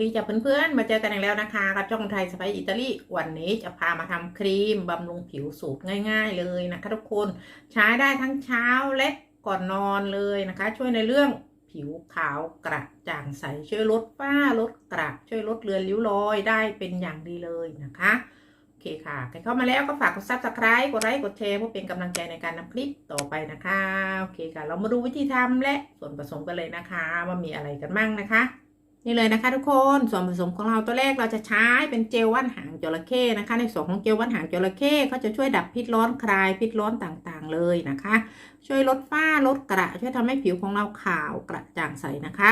ดีจ้ะเพื่อนๆ มาเจอกันอีกแล้วนะคะ กับช่องไทยสไปอิตาลี วันนี้จะพามาทำครีมบำรุงผิวสูตรง่าย ๆ เลยนะคะทุกคน ใช้ได้ทั้งเช้าและก่อนนอนเลยนะคะ ช่วยในเรื่องผิวขาวกระจ่างใส ช่วยลดฝ้าลดกระช่วยลดเลือนริ้วรอยได้เป็นอย่างดีเลยนะคะ โอเคค่ะ ใครเข้ามาแล้วก็ฝากกดซับสไคร b e กดไลค์กดแชร์เพื่อเป็นกำลังใจในการนำคลิปต่อไปนะคะ โอเคค่ะ เรามาดูวิธีทำและส่วนผสมกันเลยนะคะว่ามีอะไรกันบ้างนะคะ นี่เลยนะคะทุกคนส่วนผสมของเราตัวแรกเราจะใช้เป็นเจลว่านหางจระเข้นะคะ ในส่วนของเจลว่านหางจระเข้เขาจะช่วยดับพิษร้อนคลายพิษร้อนต่างๆเลยนะคะ ช่วยลดฝ้าลดกระช่วยทำให้ผิวของเราขาวกระจ่างใสนะคะ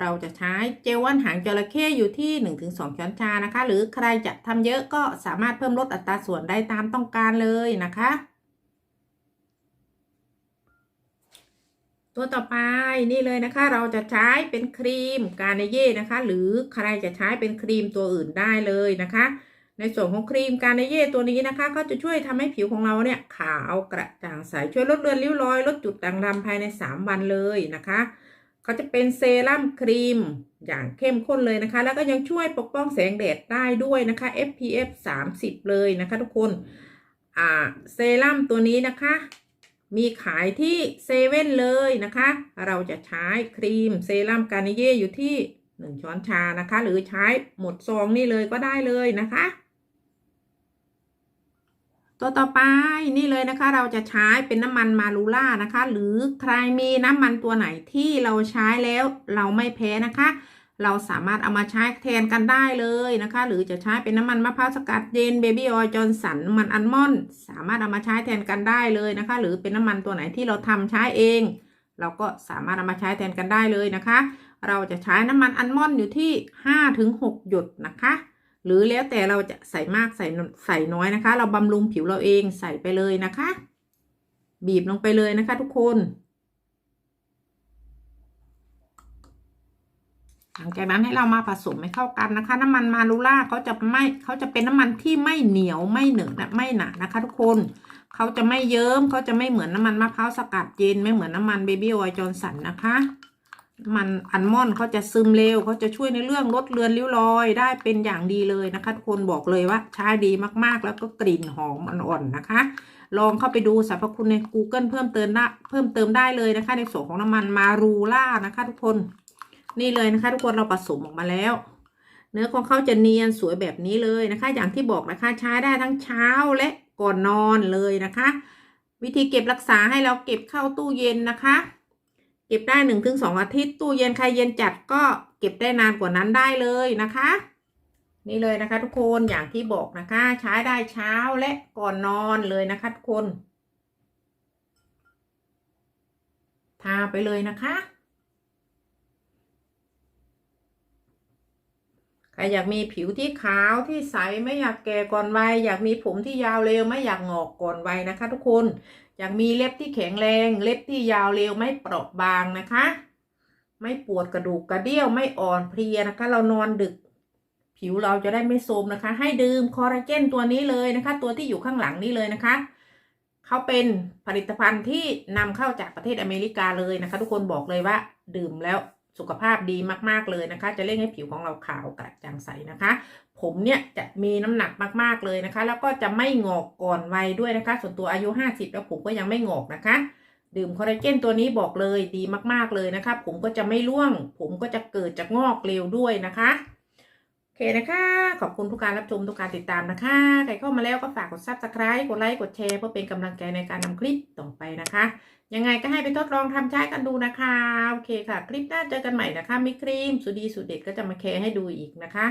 เราจะใช้เจลว่านหางจระเข้อยู่ที่ 1-2 ช้อนชานะคะ หรือใครจะทำเยอะก็สามารถเพิ่มลดอัตราส่วนได้ตามต้องการเลยนะคะ ตัวต่อไปนี่เลยนะคะ เราจะใช้เป็นครีมการเนเย่นะคะ หรือใครจะใช้เป็นครีมตัวอื่นได้เลยนะคะ ในส่วนของครีมการเนเย่ตัวนี้นะคะ ก็จะช่วยทำให้ผิวของเราเนี่ยขาวกระจ่างใสช่วยลดเลือนริ้วรอย ลดจุดด่างดำภายใน 3 วันเลยนะคะเขาจะเป็นเซรั่มครีมอย่างเข้มข้นเลยนะคะ แล้วก็ยังช่วยปกป้องแสงแดดได้ด้วยนะคะ SPF 30 เลยนะคะ ทุกคนอ่าเซรั่มตัวนี้นะคะ มีขายที่เซเว่นเลยนะคะ เราจะใช้ครีมเซรั่มการนิเย่อยู่ที่ 1 ช้อนชานะคะ หรือใช้หมดซองนี่เลยก็ได้เลยนะคะ ตัวต่อไปนี่เลยนะคะ เราจะใช้เป็นน้ำมันมารูล่านะคะ หรือใครมีน้ำมันตัวไหนที่เราใช้แล้วเราไม่แพ้นะคะ เราสามารถเอามาใช้แทนกันได้เลยนะคะ หรือจะใช้เป็นน้ำมันมะพร้าวสกัดเย็นเบบี้ออยล์จอนสันน้ำมันอัลมอนด์สามารถเอามาใช้แทนกันได้เลยนะคะ หรือเป็นน้ำมันตัวไหนที่เราทำใช้เอง เราก็สามารถเอามาใช้แทนกันได้เลยนะคะ เราจะใช้น้ำมันอัลมอนด์อยู่ที่5ถึง6หยดนะคะ หรือแล้วแต่เราจะใส่มากใส่ใส่น้อยนะคะ เราบำรุงผิวเราเองใส่ไปเลยนะคะ บีบลงไปเลยนะคะ ทุกคน หลังจากนั้นให้เรามาผสมให้เข้ากันนะคะ น้ำมันมารูล่าเขาจะไม่เขาจะเป็นน้ำมันที่ไม่เหนียวไม่เหนอะนะไม่หนานะคะ ทุกคนเขาจะไม่เยิ้มเขาจะไม่เหมือนน้ำมันมะพร้าวสกัดเย็นไม่เหมือนน้ำมันเบบี้ออยล์จอร์นสันนะคะมันอัลมอนด์เขาจะซึมเร็วเขาจะช่วยในเรื่องลดเลือนริ้วรอยได้เป็นอย่างดีเลยนะคะทุกคนบอกเลยว่าใช้ดีมากๆ แล้วก็กลิ่นหอมอ่อนๆนะคะ ลองเข้าไปดูสรรพคุณใน Google เพิ่มเติมได้เพิ่มเติมได้เลยนะคะ ในส่วนของน้ำมันมารูล่านะคะ ทุกคน นี่เลยนะคะ ทุกคนเราผสมออกมาแล้ว เนื้อของเขาจะเนียนสวยแบบนี้เลยนะคะ อย่างที่บอกนะคะใช้ได้ทั้งเช้าและก่อนนอนเลยนะคะ วิธีเก็บรักษาให้เราเก็บเข้าตู้เย็นนะคะ เก็บได้หนึ่งถึงสองอาทิตย์ตู้เย็นใครเย็นจัดก็เก็บได้นานกว่านั้นได้เลยนะคะ นี่เลยนะคะ ทุกคนอย่างที่บอกนะคะ ใช้ได้เช้าและก่อนนอนเลยนะคะ ทุกคนทาไปเลยนะคะ อยากมีผิวที่ขาวที่ใสไม่อยากแก่ก่อนวัยอยากมีผมที่ยาวเร็วไม่อยากงอกก่อนวัยนะคะ ทุกคน อยากมีเล็บที่แข็งแรง เล็บที่ยาวเร็วไม่เปราะบางนะคะ ไม่ปวดกระดูกกระเดี่ยวไม่อ่อนเพลียนะคะ เรานอนดึก ผิวเราจะได้ไม่โทรมนะคะ ให้ดื่มคอลลาเจนตัวนี้เลยนะคะ ตัวที่อยู่ข้างหลังนี้เลยนะคะเขาเป็นผลิตภัณฑ์ที่นำเข้าจากประเทศอเมริกาเลยนะคะ ทุกคนบอกเลยว่าดื่มแล้ว สุขภาพดีมากๆเลยนะคะ จะเร่งให้ผิวของเราขาวกระจ่างใสนะคะ ผมเนี่ยจะมีน้ำหนักมากๆเลยนะคะ แล้วก็จะไม่งอกก่อนวัยด้วยนะคะ ส่วนตัวอายุ 50 แล้วผมก็ยังไม่งอกนะคะ ดื่มคอลลาเจนตัวนี้บอกเลยดีมากๆเลยนะคะ ผมก็จะไม่ร่วง ผมก็จะเกิดจากงอกเร็วด้วยนะคะโอเคนะคะ ขอบคุณทุกการรับชมทุกการติดตามนะคะ ใครเข้ามาแล้วก็ฝากกด subscribe กดไลค์ กดแชร์ เพื่อเป็นกำลังใจในการนำคลิปต่อไปนะคะ ยังไงก็ให้ไปทดลองทำใช้กันดูนะคะ โอเคค่ะ คลิปหน้าเจอกันใหม่นะคะมิครีมสุดดีสุดเด็ดก็จะมาแคร์ให้ดูอีกนะคะ